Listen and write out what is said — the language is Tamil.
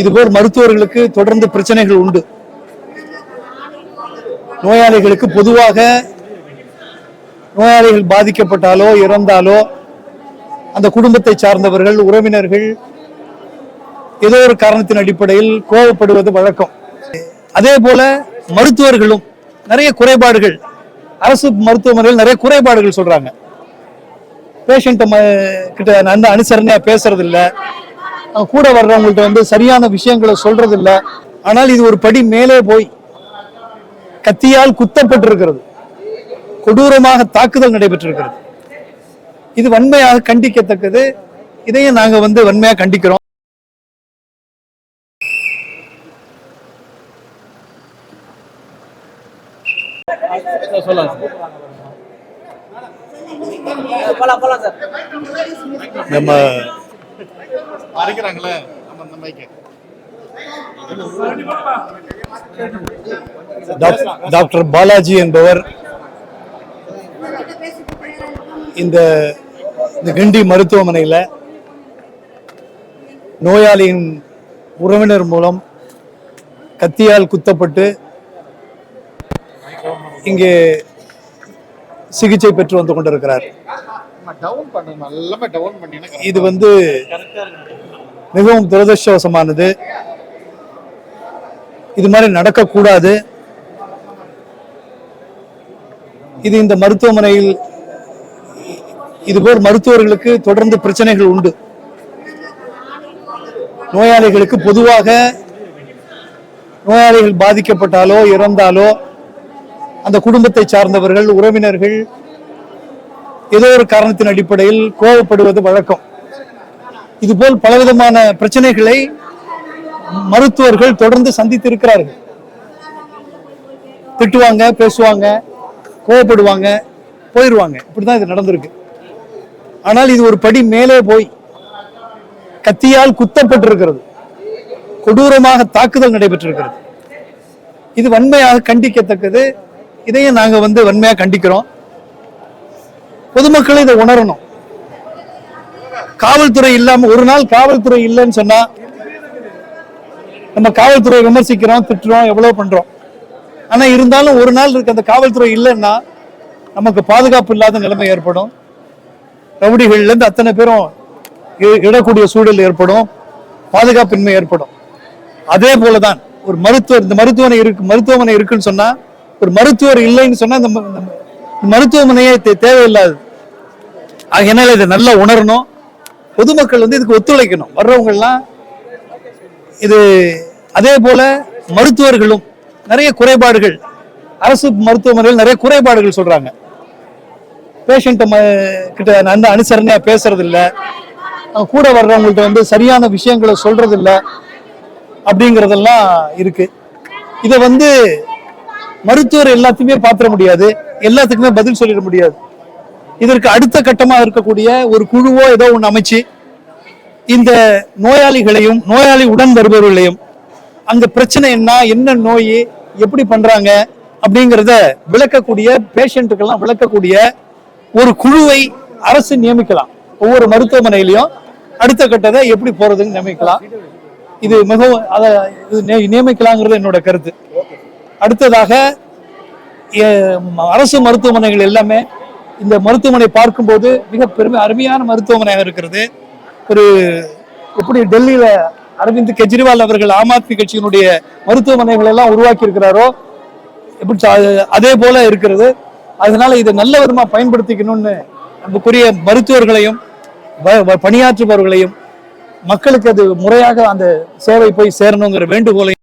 இதுபோல் மருத்துவர்களுக்கு தொடர்ந்து பிரச்சனைகள் உண்டு. நோயாளிகளுக்கு பொதுவாக நோயாளிகள் பாதிக்கப்பட்டாலோ இறந்தாலோ அந்த குடும்பத்தை சார்ந்தவர்கள் உறவினர்கள் ஏதோ ஒரு காரணத்தின் அடிப்படையில் கோவப்படுவது வழக்கம். அதே போல மருத்துவர்களும் நிறைய குறைபாடுகள் அரசு மருத்துவமனையில் நிறைய குறைபாடுகள் சொல்றாங்க. பேஷண்ட் கிட்ட அந்த அனுசரணையா பேசுறது இல்ல கூட வர்றவங்கள்ட்ட வந்து சரியான விஷயங்களை சொல்றது இல்ல ஆனால் இது ஒரு படி மேலே போய் கத்தியால் குத்தப்பட்டிருக்கிறது. கொடூரமாக தாக்குதல் நடைபெற்றிருக்கிறது. இது வன்மையாக கண்டிக்கத்தக்கது. இதையும் நாங்க வந்து வன்மையா கண்டிக்கிறோம். நம்ம மறைக்கிறாங்களே? நம்ம இந்த மைக்கு டாக்- டாக்டர் பாலாஜி என்பவர் இந்த இந்த கிண்டி மருத்துவமனையில் நோயாளியின் உறவினர் மூலம் கத்தியால் குத்தப்பட்டு இங்கே சிகிச்சை பெற்று வந்து கொண்டிருக்கிறார். இது வந்து மிகவும் துரதிருஷ்டவசமானது. இது மாதிரி நடக்கக்கூடாது. இது இந்த மருத்துவமனையில் இதுபோல் மருத்துவர்களுக்கு தொடர்ந்து பிரச்சனைகள் உண்டு. நோயாளிகளுக்கு பொதுவாக நோயாளிகள் பாதிக்கப்பட்டாலோ இறந்தாலோ அந்த குடும்பத்தை சார்ந்தவர்கள் உறவினர்கள் ஏதோ ஒரு காரணத்தின் அடிப்படையில் கோவப்படுவது வழக்கம். இதுபோல் பலவிதமான பிரச்சனைகளை மருத்துவர்கள் தொடர்ந்து சந்தித்து இருக்கிறார்கள் திட்டுவாங்க பேசுவாங்க கோவப்படுவாங்க போயிடுவாங்க இப்படிதான் இது நடந்திருக்கு. ஆனால் இது ஒரு படி மேலே போய் கத்தியால் குத்தப்பட்டிருக்கிறது. கொடூரமாக தாக்குதல் நடைபெற்றிருக்கிறது. இது வன்மையாக கண்டிக்கத்தக்கது. இதையும் நாங்க வந்து வன்மையா கண்டிக்கிறோம். பொதுமக்கள் இதை உணரணும். காவல்துறை இல்லாம ஒரு நாள் காவல்துறை இல்லைன்னு சொன்னா நம்ம காவல்துறை விமர்சிக்கிறோம் திட்டுறோம் எவ்வளவு பண்றோம். ஆனா இருந்தாலும் ஒரு நாள் இருக்கு அந்த காவல்துறை இல்லைன்னா நமக்கு பாதுகாப்பு இல்லாத நிலைமை ஏற்படும். ரவுடிகள்ல இருந்து அத்தனை பேரும் இடக்கூடிய சூழல் ஏற்படும். பாதுகாப்பின்மை ஏற்படும். அதே போலதான் ஒரு மருத்துவர் இந்த மருத்துவமனை இருக்கு மருத்துவமனை இருக்குன்னு சொன்னா ஒரு மருத்துவர் இல்லைன்னு சொன்னா இந்த மருத்துவமனையே தே- தேவையில்லாது. ஆகையினால இதை நல்லா உணரணும். பொதுமக்கள் வந்து இதுக்கு ஒத்துழைக்கணும். வர்றவங்கள்லாம் இது அதே போல மருத்துவர்களும் நிறைய குறைபாடுகள் அரசு மருத்துவமனையில் நிறைய குறைபாடுகள் சொல்றாங்க. பேஷண்ட்டை கிட்ட அந்த அனுசரணையாக பேசுறது இல்லை அவங்க கூட வர்றவங்கள்ட்ட வந்து சரியான விஷயங்களை சொல்றது இல்லை அப்படிங்கிறதெல்லாம் இருக்கு. இதை வந்து மருத்துவர் எல்லாத்தையுமே பார்த்துட முடியாது. எல்லாத்துக்குமே பதில் சொல்லிட முடியாது. இதற்கு அடுத்த கட்டமாக இருக்கக்கூடிய ஒரு குழுவோ ஏதோ ஒன்று அமைச்சு இந்த நோயாளிகளையும் நோயாளி உடன் வருபவர்களையும் அந்த பிரச்சனை என்ன என்ன நோய் எப்படி பண்றாங்க அப்படிங்கிறத விளக்கக்கூடிய பேஷண்ட்டுக்கெல்லாம் விளக்கக்கூடிய ஒரு குழுவை அரசு நியமிக்கலாம். ஒவ்வொரு மருத்துவமனையிலையும் அடுத்த கட்டத்தை எப்படி போகிறதுன்னு நியமிக்கலாம். இது மிகவும் அதை இது நியமிக்கலாங்கிறது என்னோட கருத்து. அடுத்ததாக அரசு மருத்துவமனைகள் எல்லாமே இந்த மருத்துவமனை பார்க்கும்போது மிக பெருமை அருமையான மருத்துவமனையாக இருக்கிறது. ஒரு எப்படி டெல்லியில் அரவிந்த் கெஜ்ரிவால் அவர்கள் ஆம் ஆத்மி கட்சியினுடைய மருத்துவமனைகள் எல்லாம் உருவாக்கி இருக்கிறாரோ எப்படி அதே போல இருக்கிறது. அதனால இதை நல்ல விதமாக பயன்படுத்திக்கணும்னு நமக்குரிய மருத்துவர்களையும் வ- வ- பணியாற்றுபவர்களையும் மக்களுக்கு அது முறையாக அந்த சேவை போய் சேரணுங்கிற வேண்டுகோளை